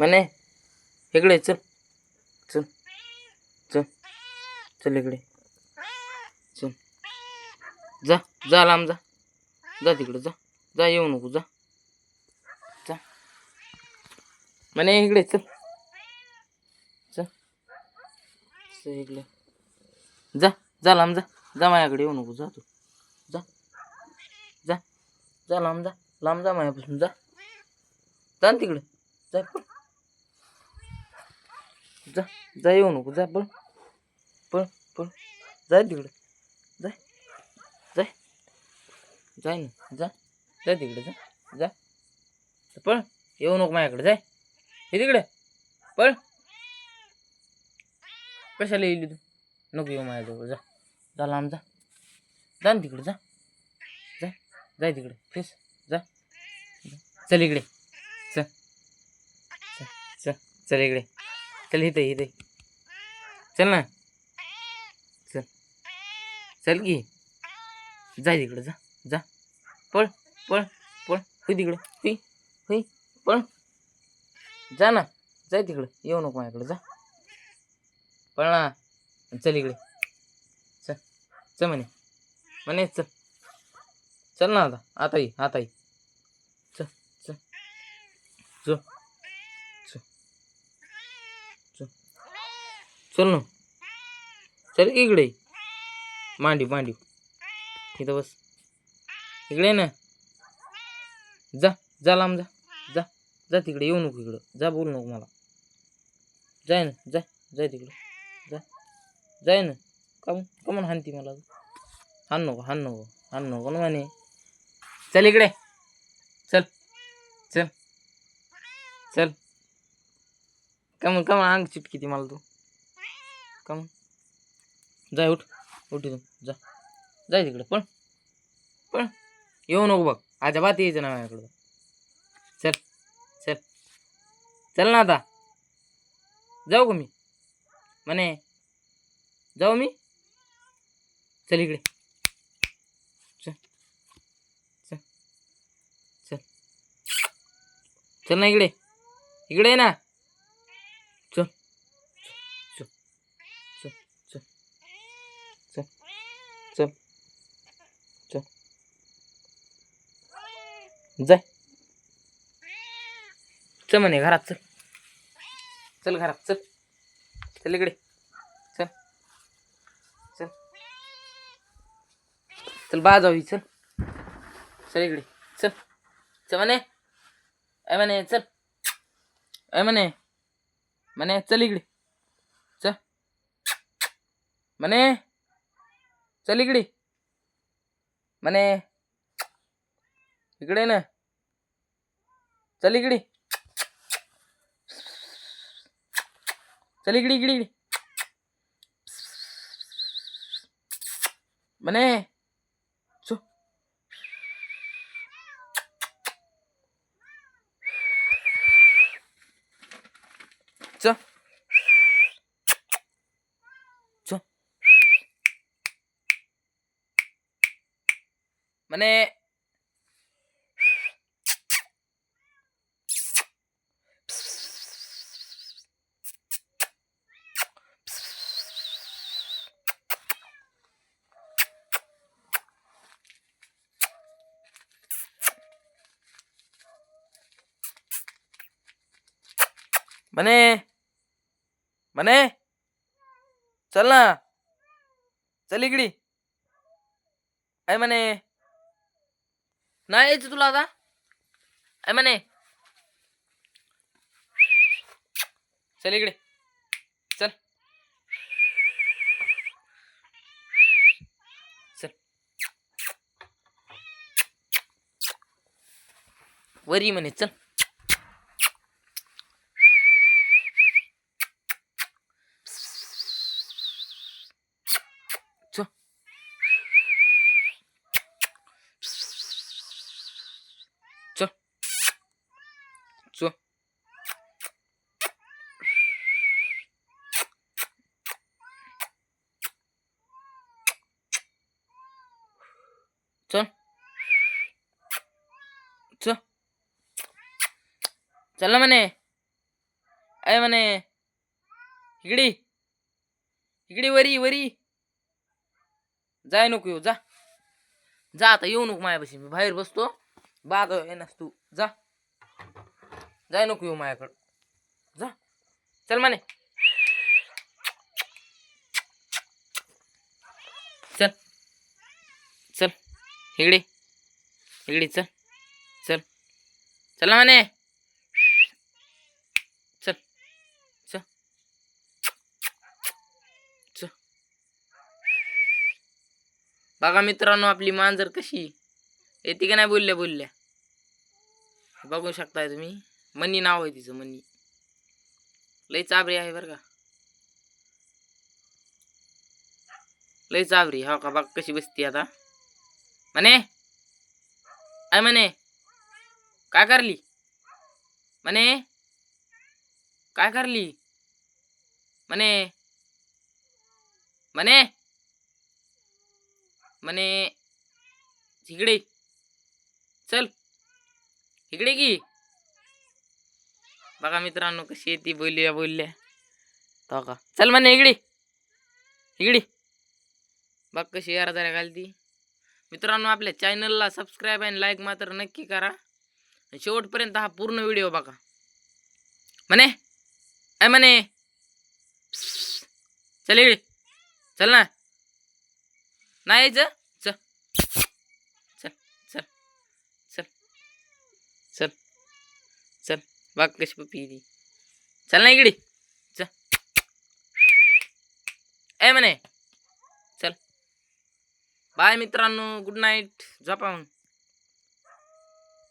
म्हणे इकडे चल. चल. चल. चल इकडे. चल. जा जा लांब जा. जा तिकडे जा. जा येऊ नको जा. जा. म्हणे इकडे चल. चल चल इकडे. जा जा लांब जा. जा माझ्याकडे येऊ नको जा तू. जा. जा. जा लांब जा. लांब जा माझ्यापासून जा. जा ना तिकडे. जा जा जा येऊ नको जा पळ पळ पळ. जाय तिकडे जाय जाय. जाय ना जा जा तिकडे जा जा. पळ येऊ नको माझ्याकडे जाय. हे तिकडे पळ. कशाला येईल तू नको येऊ माझ्याजवळ जा. जा लांब जा. जा ना तिकडे जा. जा जाय तिकडे प्लीज जा. चल इकडे चल चल चल इकडे. चल इथे इथे. चल ना. चल. चल की. जा तिकडं जा जा. पळ पळ पळ. हुई तिकडं. होई हुई पळ. जा ना. जाय तिकडं. येऊ नको माझ्याकडं. जा. पळ ना. चल इकडे. चल. चल म्हणे. म्हणे चल. चल ना आता. आता ये आता ये. चल चल. चल. चल ना. चल इकडे. मांडी मांडी इथं बस. इकडे ना. जा जा लांब जा. जा जा तिकडे. येऊ नको इकडं. जा बोलू नको मला. जाय ना. जा जाय तिकडे. जा. जाय ना. का कमन हानती मला हान नको हान नको. हान नको ना म्हणे. चल इकडे. चल. चल. चल. कमन कमन अंग चिटकी ती मला तू. कमन जाय उठ. उठ तू जा. जाय तिकडे. पण पण येऊ नको बघ. अजिबात यायचं ना माझ्याकडं. चल. चल. चल ना आता. जाऊ का मी? म्हणे जाऊ मी? चल इकडे. चल. चल. चल. चल ना इकडे. इकडे ना चल चल चल चल चल चल चल जाय चल म्हणे घरात चल चल घरात चल चल इकडे चल चल चल बा जाऊ चल चल इकडे चल चल म्हणे अय म्हणे चल अय म्हणे म्हणे चल इकडे चल म्हणे चल इकडे. म्हणे इकडे ना. चल इकडे. चल इकडे इकडे इकडे. म्हणे म्हणे म्हणे म्हणे चल ना चल इकडे अय म्हणे नाही यायचं तुला आता. अय म्हणे चल इकडे. चल. चल. वरी म्हणे चल चल चल चल चल ना म्हणे अय म्हणे इकडी. इकडी वरी वरी. जाय नको येऊ जा. जा आता येऊ नको मायापाशी. मी बाहेर बसतो. बाग येणार तू. जा. जाय नको येऊ मायाकडं. जा. चल म्हणे चल. चल. इकडे. इकडे चल. चल. चला म्हणे चल चल चल बघा मित्रांनो आपली मांजर कशी येते का नाही बोलल्या बोलल्या? बघू शकताय तुम्ही. मनी नाव आहे तिचं मनी. लई चाबरी आहे बरं का. लई चाबरी हो का? बघ कशी बसती आता. म्हणे आय म्हणे काय करली? म्हणे काय करली? म्हणे म्हणे म्हणे इकडे चल इकडे की. बघा मित्रांनो कशी येते बोलल्या बोलल्या. तो का चल म्हणे इकडे इकडे बघ कशी यार जरा घालती. मित्रांनो आपल्या चॅनलला सबस्क्राईब आणि लाईक मात्र नक्की करा. शेवटपर्यंत हा पूर्ण व्हिडिओ बघा. म्हणे अय म्हणे चल इकडे चल ना. नाही यायचं चल चल चल चल चल चल बघ कशी पप्पी ती. चल ना इकडे. चल ए म्हणे. चल. बाय मित्रांनो गुड नाईट. झोपा मग.